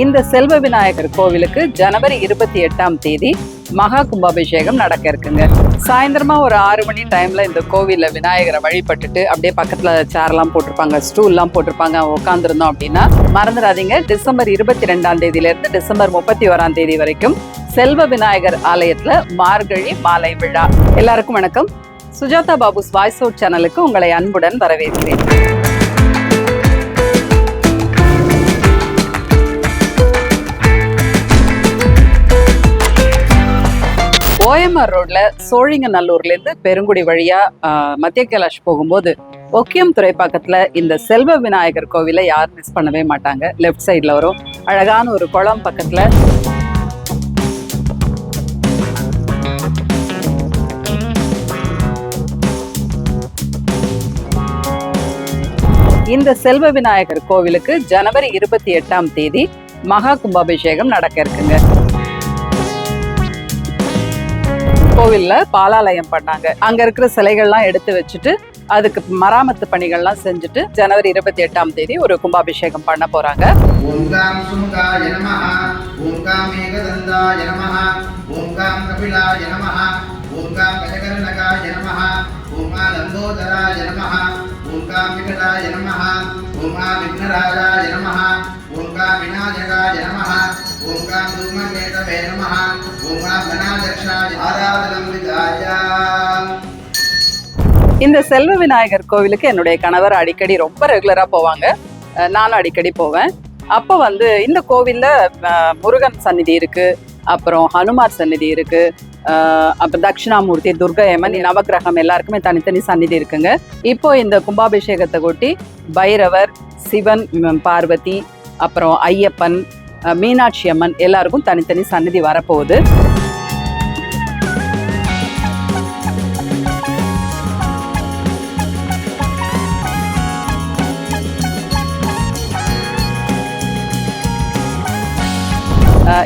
இந்த செல்வ விநாயகர் கோவிலுக்கு ஜனவரி இருபத்தி எட்டாம் தேதி மகா கும்பாபிஷேகம் நடக்க இருக்குங்க. சாயந்தரமா ஒரு ஆறு மணி டைம்ல இந்த கோவில்ல விநாயகரை வழிபட்டுட்டு அப்படியே பக்கத்துல சேர்லாம் போட்டிருப்பாங்க ஸ்டூல்லாம் போட்டிருப்பாங்க உட்காந்துருந்தோம் அப்படின்னா மறந்துடாதீங்க. டிசம்பர் இருபத்தி ரெண்டாம் தேதியில இருந்து டிசம்பர் முப்பத்தி ஓராம் தேதி வரைக்கும் செல்வ விநாயகர் ஆலயத்துல மார்கழி மாலை விழா. எல்லாருக்கும் வணக்கம். சுஜாதா பாபுஸ் வாய்ஸ் அவுட் சேனலுக்கு உங்களை அன்புடன் வரவேற்கிறேன். ஓஎம்ஆர் ரோட்ல சோழிங்கநல்லூர்ல இருந்து பெருங்குடி வழியா மத்திய கைலாஷ் போகும்போது ஒக்கியம் துறைப்பாக்கத்துல இந்த செல்வ விநாயகர் கோவிலை யாரும் மிஸ் பண்ணவே மாட்டாங்க. லெஃப்ட் சைட்ல வரும். அழகான ஒரு குளம் பக்கத்துல. இந்த செல்வ விநாயகர் கோவிலுக்கு ஜனவரி இருபத்தி எட்டாம் தேதி மகா கும்பாபிஷேகம் நடக்க இருக்குங்க. கோவில்ல பாலாலயம் பண்ணாங்க. அங்க இருக்கிற சிலைகள்லாம் எடுத்து வச்சுட்டு அதுக்கு மராமத்து பணிகள்லாம் செஞ்சுட்டு ஜனவரி இருபத்தி எட்டாம் தேதி ஒரு கும்பாபிஷேகம் பண்ண போறாங்க. ஓம் விநாயகாய நமः ஓம் காம் தூமகேதவே நமः இந்த செல்வ விநாயகர் கோவிலுக்கு என்னுடைய கணவர் அடிக்கடி ரொம்ப ரெகுலரா போவாங்க. நானும் அடிக்கடி போவேன். அப்போ வந்து இந்த கோவில்ல முருகன் சந்நிதி இருக்கு. அப்புறம் ஹனுமார் சந்நிதி இருக்கு. அப்புறம் தட்சிணாமூர்த்தி துர்கயமன் நவக்கிரகம் எல்லாருக்குமே தனித்தனி சந்நிதி இருக்குங்க. இப்போ இந்த கும்பாபிஷேகத்தை கொட்டி பைரவர் சிவன் பார்வதி அப்புறம் ஐயப்பன் மீனாட்சி அம்மன் எல்லாருக்கும் தனித்தனி சந்நிதி வரப்போகுது.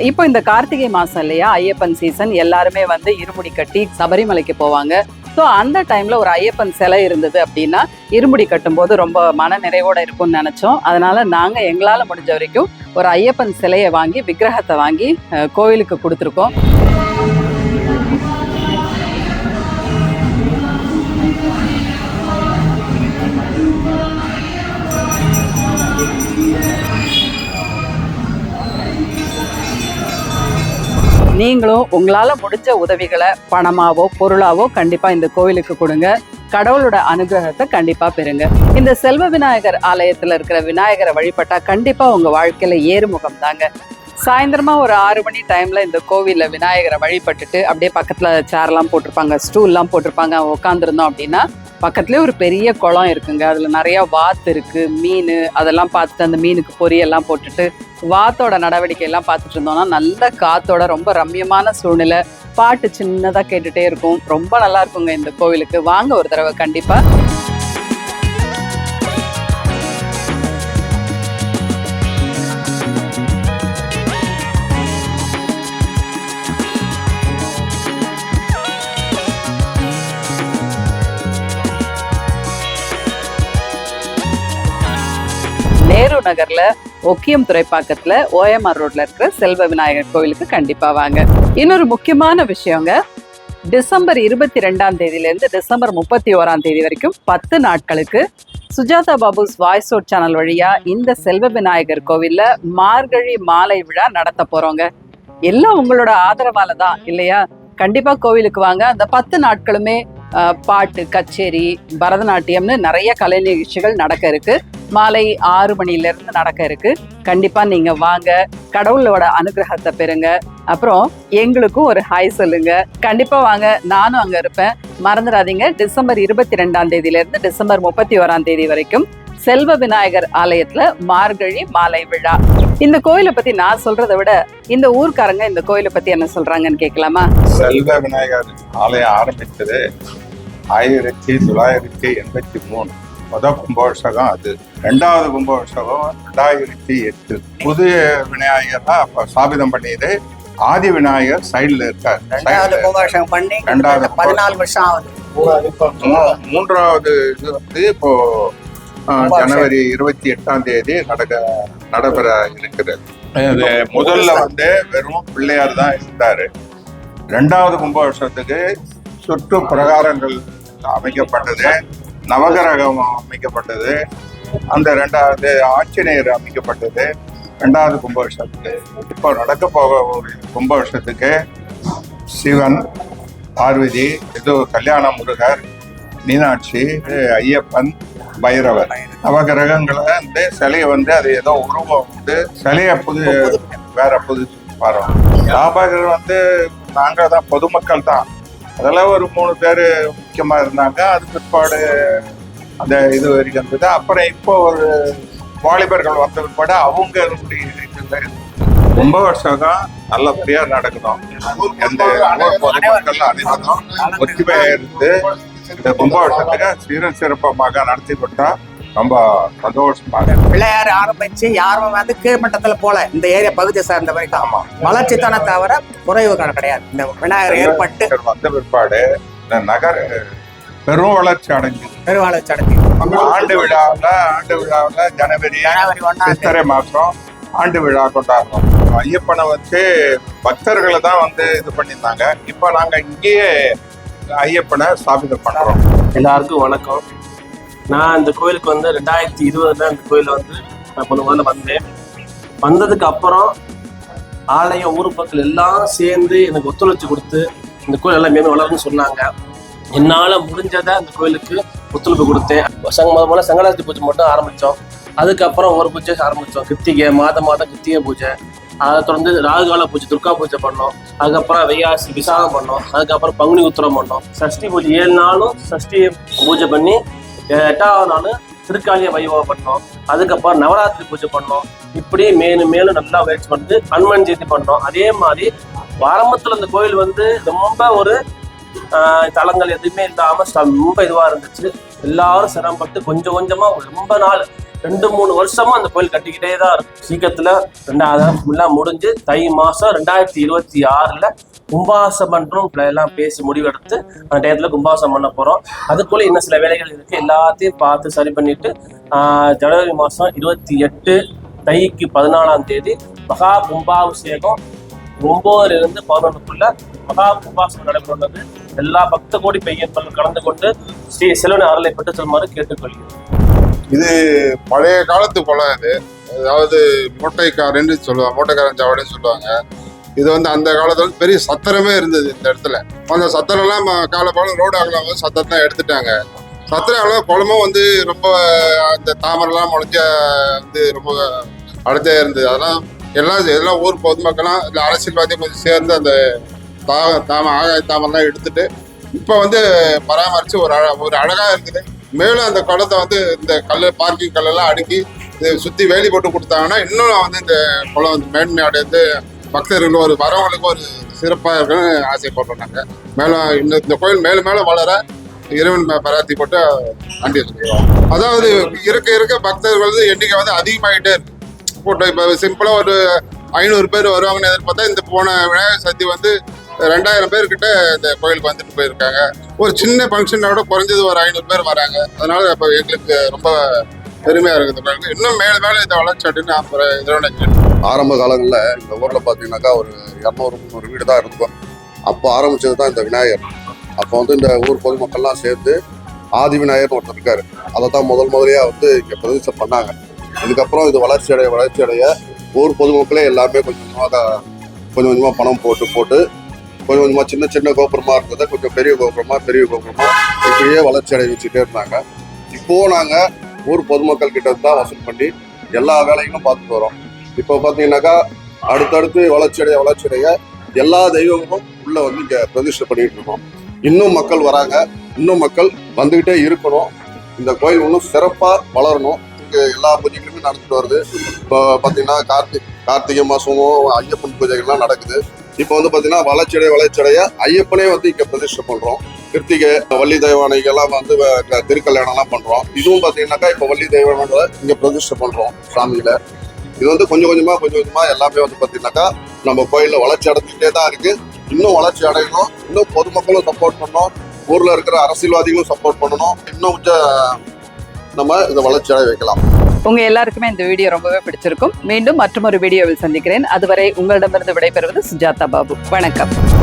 இப்போ இந்த கார்த்திகை மாசம் இல்லையா? ஐயப்பன் சீசன் எல்லாருமே வந்து இருமுடி கட்டி சபரிமலைக்கு போவாங்க. ஸோ அந்த டைமில் ஒரு ஐயப்பன் சிலை இருந்தது அப்படின்னா இருமுடி கட்டும்போது ரொம்ப மன நிறைவோடு இருக்கும்னு நினச்சோம். அதனால் நாங்கள் எங்களால் முடிஞ்ச வரைக்கும் ஒரு ஐயப்பன் சிலையை வாங்கி விக்கிரகத்தை வாங்கி அஹ், கோயிலுக்கு கொடுத்துருக்கோம். நீங்களும் உங்களால முடிஞ்ச உதவிகளை பணமாவோ பொருளாவோ கண்டிப்பா இந்த கோவிலுக்கு கொடுங்க. கடவுளோட அனுகிரகத்தை கண்டிப்பா பெறுங்க. இந்த செல்வ விநாயகர் ஆலயத்துல இருக்கிற விநாயகரை வழிபட்டா கண்டிப்பா உங்க வாழ்க்கையில ஏறுமுகம் தாங்க. சாயந்தரமா ஒரு ஆறு மணி டைம்ல இந்த கோவில்ல விநாயகரை வழிபட்டுட்டு அப்படியே பக்கத்துல சேர்லாம் போட்டிருப்பாங்க ஸ்டூல்லாம் போட்டிருப்பாங்க. உட்காந்துருந்தோம் அப்படின்னா பக்கத்துலயே ஒரு பெரிய குளம் இருக்குங்க. அதுல நிறைய வாத்து இருக்கு மீன் அதெல்லாம் பார்த்துட்டு அந்த மீனுக்கு பொரியெல்லாம் போட்டுட்டு வாத்தோட நடவடிக்கை எல்லாம் பார்த்துட்டு இருந்தோம்னா நல்ல காத்தோட ரொம்ப ரம்மியமான சூழ்நிலை. பாட்டு சின்னதா கேட்டுட்டே இருக்கும். ரொம்ப நல்லா இருக்குங்க இந்த கோவிலுக்கு. வாங்க ஒரு தடவை கண்டிப்பா. நேரு நகர்ல ஒக்கியம் துறைப்பாக்கத்துல ஓஎம்ஆர் ரோட்ல இருக்கிற செல்வ விநாயகர் கோவிலுக்கு கண்டிப்பா வாங்க. இன்னொரு முக்கியமான விஷயங்க டிசம்பர் இருபத்தி ரெண்டாம் தேதியிலேருந்து டிசம்பர் முப்பத்தி ஓராம் தேதி வரைக்கும் பத்து நாட்களுக்கு Sujatha Babu's voice out channel வழியா இந்த செல்வ விநாயகர் கோவில்ல மார்கழி மாலை விழா நடத்த போறோங்க. எல்லாம் உங்களோட ஆதரவால தான் இல்லையா? கண்டிப்பா கோவிலுக்கு வாங்க. அந்த பத்து நாட்களுமே பாட்டு கச்சேரி பரதநாட்டியம்னு நிறைய கலை நிகழ்ச்சிகள் நடக்க இருக்கு. மாலை ஆறு மணிலிருந்து நடக்க இருக்கு. கண்டிப்பா நீங்க வாங்க. கடவுளோட அனுகிரகத்தை பெறுங்க. அப்புறம் எங்களுக்கும் ஒரு ஹாய் சொல்லுங்க. கண்டிப்பா வாங்க. நானும் அங்க இருப்பேன். மறந்துடாதீங்க. டிசம்பர் இருபத்தி ரெண்டாம் தேதியில இருந்து டிசம்பர் முப்பத்தி ஓராம் தேதி வரைக்கும் செல்வ விநாயகர் ஆலயத்துல மார்கழி மாலை விழா. இந்த கோயிலை பத்தி நான் சொல்றதை விட இந்த ஊர்க்காரங்க இந்த கோயிலை பத்தி என்ன சொல்றாங்கன்னு கேட்கலாமா? செல்வ விநாயகர் ஆலயம் ஆரம்பித்தது ஆயிரத்தி தொள்ளாயிரத்தி எண்பத்தி மூணு. முத கும்பாபிஷேகம் அது. ரெண்டாவது கும்பாபிஷேகம் ரெண்டாயிரத்தி எட்டு. புது விநாயகர் தான் அப்ப ஸ்தாபிதம் பண்ணியது ஆதி விநாயகர் சைடுல இருக்கார். ரெண்டாவது. கும்பாபிஷேகம் பண்ணி ரெண்டாவது பதினாலு வருஷம் ஆகுது. மூன்றாவது இது வந்து இப்போ ஜனவரி இருபத்தி எட்டாம் தேதி நடக்க நடைபெற இருக்கிறது. முதல்ல வந்து வெறும் பிள்ளையார் தான் இருந்தாரு. ரெண்டாவது கும்பாபிஷேகத்துக்கு சுற்று பிரகாரங்கள் அமைக்கப்பட்டது. நவகரகம் அமைக்கப்பட்டது. அந்த ரெண்டாவது ஆஞ்சநேயர் அமைக்கப்பட்டது. ரெண்டாவது கும்பாபிஷேகத்துக்கு இப்போ நடக்க போக ஒரு கும்பாபிஷேகத்துக்கு சிவன் பார்வதி இது கல்யாண முருகர் மீனாட்சி ஐயப்பன் பைரவர். நவகிரகங்களை வந்து சிலையை வந்து அது ஏதோ உருவம் வந்து சிலையை புது வேற புது வரும் லாபகர் வந்து நாங்கள் தான் பொதுமக்கள் தான் அதெல்லாம் ஒரு மூணு பேர் முக்கியமா இருந்தாங்க. அது பிற்பாடு அந்த இது வரைக்கும் இருந்தது அப்புறம் இப்போ ஒரு வாலிபர்கள் வந்த பிற்பாடு அவங்க இதுல ரொம்ப வருஷம் நல்லபடியா நடக்கணும். எந்த பொதுமக்கள் அனைவரும் ஒற்றுமையா இருந்து இந்த கும்பாபிஷேகத்துக்கு சீரும் சிறப்பமாக நடத்தி கொடுத்தா ரொம்ப சந்தோஷமாக பிள்ளையார் ஆரம்பிச்சு யாரும் வந்து கீழ்மட்டத்துல போல இந்த ஏரியா பகுதியை சார்ந்த வரைக்கும். ஆமா. வளர்ச்சி தானே தவிர குறைவு கிடையாது. இந்த விநாயகர் ஏற்பட்டு வந்த பிற்பாடு இந்த நகர் பெரும் வளர்ச்சி அடைஞ்சு பெருவாழ்ச்சி அடைஞ்சு ஆண்டு விழாவில் ஆண்டு விழாவில் ஜனவரி சித்திரை மாசம் ஆண்டு விழா கொண்டாடுறோம். ஐயப்பனை வச்சு பக்தர்களை தான் வந்து இது பண்ணியிருந்தாங்க. இப்போ நாங்க இங்கேயே ஐயப்பனை ஸ்தாபிதம் பண்றோம். எல்லாருக்கும் வணக்கம். நான் இந்த கோயிலுக்கு வந்து ரெண்டாயிரத்தி இருபதுல இந்த கோயில் வந்து நான் கொஞ்ச முதல்ல வந்தேன். வந்ததுக்கு அப்புறம் ஆலயம் ஊர் மக்கள் எல்லாம் சேர்ந்து எனக்கு ஒத்துழைச்சு கொடுத்து இந்த கோயில் எல்லாம் மேலும் வளரும்னு சொன்னாங்க. என்னால் முடிஞ்சதை அந்த கோயிலுக்கு ஒத்துழைப்பு கொடுத்தேன். சங்க முத முதல்ல சங்கராத்தி பூஜை மட்டும் ஆரம்பித்தோம் அதுக்கப்புறம் ஒரு பூஜை ஆரம்பித்தோம் கிருத்திகை மாதம் மாதம் கிருத்திகை பூஜை. அதை தொடர்ந்து ராகுகால பூஜை துர்கா பூஜை பண்ணோம். அதுக்கப்புறம் வைகாசி விசாகம் பண்ணோம். அதுக்கப்புறம் பங்குனி உத்திரம் பண்ணோம். சஷ்டி பூஜை ஏழு நாளும் சஷ்டி பூஜை பண்ணி எட்டாவது நாள் திருக்காளிய வைபவம் பண்ணோம். அதுக்கப்புறம் நவராத்திரி பூஜை பண்ணோம். இப்படி மேலும் மேலும் நல்லா முயற்சி பண்ணிட்டு ஹனுமன் ஜெயந்தி பண்ணோம். அதே மாதிரி ஆரம்பத்தில் இந்த கோயில் வந்து ரொம்ப ஒரு தளங்கள் தலங்கள் எதுவுமே இல்லாம ரொம்ப இதுவா இருந்துச்சு. எல்லாரும் சிரமப்பட்டு கொஞ்சம் கொஞ்சமா ரொம்ப நாள் ரெண்டு மூணு வருஷமா அந்த கோயில் கட்டிக்கிட்டே தான் இருக்கும். சீக்கிரத்துல ரெண்டாவது ஃபுல்லா முடிஞ்சு தை மாசம் ரெண்டாயிரத்தி இருபத்தி ஆறுல கும்பாசம் பண்றோம் எல்லாம் பேசி முடிவெடுத்து அந்த டயத்துல கும்பாசம் பண்ண போறோம். அதுக்குள்ள இன்னும் சில வேலைகள் இருக்கு. எல்லாத்தையும் பார்த்து சரி பண்ணிட்டு ஜனவரி மாசம் இருபத்தி எட்டு தைக்கு பதினாலாம் தேதி மகா கும்பாபிஷேகம் ஒன்பதுல இருந்து பதினொன்றுக்குள்ள மகா கும்பாசனம் நடைபெறுகிறது. எல்லா பக்த கோடி பையன்கள் கலந்து கொண்டு ஸ்ரீ செல்வனை அருளை பெற்று செல்லுமாறு கேட்டுக்கொள்கிறேன். இது பழைய காலத்து குளம் இது. அதாவது மூட்டைக்காரன்னு சொல்லுவாங்க மூட்டைக்காரன் சாவடின்னு சொல்லுவாங்க. இது வந்து அந்த காலத்துல வந்து பெரிய சத்திரமே இருந்தது இந்த இடத்துல. அந்த சத்திரம்லாம் காலப்பாலம் ரோடு ஆகலாம் வந்து சத்திரத்தான் எடுத்துட்டாங்க. சத்திரம் அகலம் குளமும் வந்து ரொம்ப அந்த தாமரைலாம் முளைஞ்ச வந்து ரொம்ப அடுத்தே இருந்தது. அதெல்லாம் எல்லாம் எல்லாம் ஊர் பொதுமக்களாம் இல்லை அரசியல்வாதியும் கொஞ்சம் சேர்ந்து அந்த தா தாம ஆகாய தாமெல்லாம் எடுத்துட்டு இப்போ வந்து பராமரித்து ஒரு அழ ஒரு அழகாக இருக்குது. மேலும் அந்த குளத்தை வந்து இந்த கல் பார்க்கிங் கல்லெல்லாம் அடுக்கி இதை சுற்றி வேலி போட்டு கொடுத்தாங்கன்னா இன்னும் வந்து இந்த குளம் வந்து மேன்மையடைந்து பக்தர்கள் ஒரு வரவங்களுக்கு ஒரு சிறப்பாக இருக்குன்னு ஆசைப்படுறோம் நாங்கள் மேலும் இந்த இந்த கோயில் மேலும் மேலும் வளர இறைவன் மே- பராத்தி போட்டு அண்டி சொல்லுவோம் அதாவது இருக்க இருக்க பக்தர்கள் வந்து எண்ணிக்கை வந்து அதிகமாகிட்டே இருக்கு. போட்டோம். இப்போ சிம்பிளாக ஒரு ஐநூறு பேர் வருவாங்கன்னு எதிர்பார்த்தா இந்த போன விநாயகர் சதுர்த்தி வந்து ரெண்டாயிரம் பேர்கிட்ட இந்த கோயிலுக்கு வந்துட்டு போயிருக்காங்க. ஒரு சின்ன ஃபங்க்ஷனோட குறைஞ்சது ஒரு ஐநூறு பேர் வராங்க. அதனால இப்போ எங்களுக்கு ரொம்ப பெருமையாக இருக்குது கோயிலுக்கு இன்னும் மேலே மேலே இந்த வளர்ச்சி அப்படின்னு அப்புறம் இதோட ஆரம்ப காலங்களில் இந்த ஊரில் பார்த்தீங்கன்னாக்கா ஒரு இரநூறு முந்நூறு வீடு தான் இருக்கும். அப்போ ஆரம்பிச்சது தான் இந்த விநாயகர். அப்போ வந்து இந்த ஊர் பொதுமக்கள்லாம் சேர்ந்து ஆதி விநாயகர்னு ஒருத்தர் இருக்காரு. அதை தான் முதல் முதலியாக வந்து இங்கே பிரதிஷ்டை பண்ணாங்க. இதுக்கப்புறம் இது வளர்ச்சி அடைய வளர்ச்சி அடைய ஊர் பொதுமக்களே எல்லாமே கொஞ்சம் கொஞ்சமாக கொஞ்சம் கொஞ்சமாக பணம் போட்டு போட்டு கொஞ்சம் கொஞ்சமாக சின்ன சின்ன கோபுரமாக இருந்ததை கொஞ்சம் பெரிய கோபுரமாக பெரிய கோபுரமாக இப்படியே வளர்ச்சி அடைய வச்சுட்டே இருந்தாங்க. இப்போவும் நாங்கள் ஊர் பொதுமக்கள் கிட்ட தான் வசூல் பண்ணி எல்லா வேலைகளும் பார்த்துட்டு வரோம். இப்போ பார்த்தீங்கன்னாக்கா அடுத்தடுத்து வளர்ச்சியடைய வளர்ச்சியடைய எல்லா தெய்வங்களும் உள்ளே வந்து இங்கே பிரதிஷ்டை பண்ணிட்டு இருக்கோம். இன்னும் மக்கள் வராங்க. இன்னும் மக்கள் வந்துக்கிட்டே இருக்கணும். இந்த கோயில் இன்னும் சிறப்பாக வளரணும். எல்லா பூஜைகளுமே நடந்துட்டு வருது. இப்போ பார்த்தீங்கன்னா கார்த்திக் கார்த்திகை மாதமும் ஐயப்பன் பூஜைகள்லாம் நடக்குது. இப்போ வந்து பார்த்தீங்கன்னா வளர்ச்சியடைய வளர்ச்சியடைய ஐயப்பனே வந்து இங்கே பிரதிஷ்டை பண்ணுறோம் கிருத்திகை வள்ளி தெய்வானைகள்லாம் வந்து திருக்கல்யாணம்லாம் பண்ணுறோம் இதுவும் பார்த்தீங்கன்னாக்கா இப்போ வள்ளி தெய்வானங்களை இங்கே பிரதிஷ்டை பண்ணுறோம் சாமியில். இது வந்து கொஞ்சம் கொஞ்சமாக கொஞ்சம் கொஞ்சமாக எல்லாமே வந்து பார்த்தீங்கன்னாக்கா நம்ம கோயிலில் வளர்ச்சி அடைஞ்சிட்டே தான் இருக்குது இன்னும் வளர்ச்சி அடையணும். இன்னும் பொதுமக்களும் சப்போர்ட் பண்ணணும். ஊரில் இருக்கிற அரசியல்வாதிகளும் சப்போர்ட் பண்ணணும். இன்னும் கொஞ்சம் நம்ம இதை வளர்ச்சி அடைய வைக்கலாம். உங்க எல்லாருக்குமே இந்த வீடியோ ரொம்பவே பிடிச்சிருக்கும். மீண்டும் மற்றொரு வீடியோவில் சந்திக்கிறேன். அதுவரை உங்களிடமிருந்து விடைபெறுவது சுஜாதா பாபு. வணக்கம்.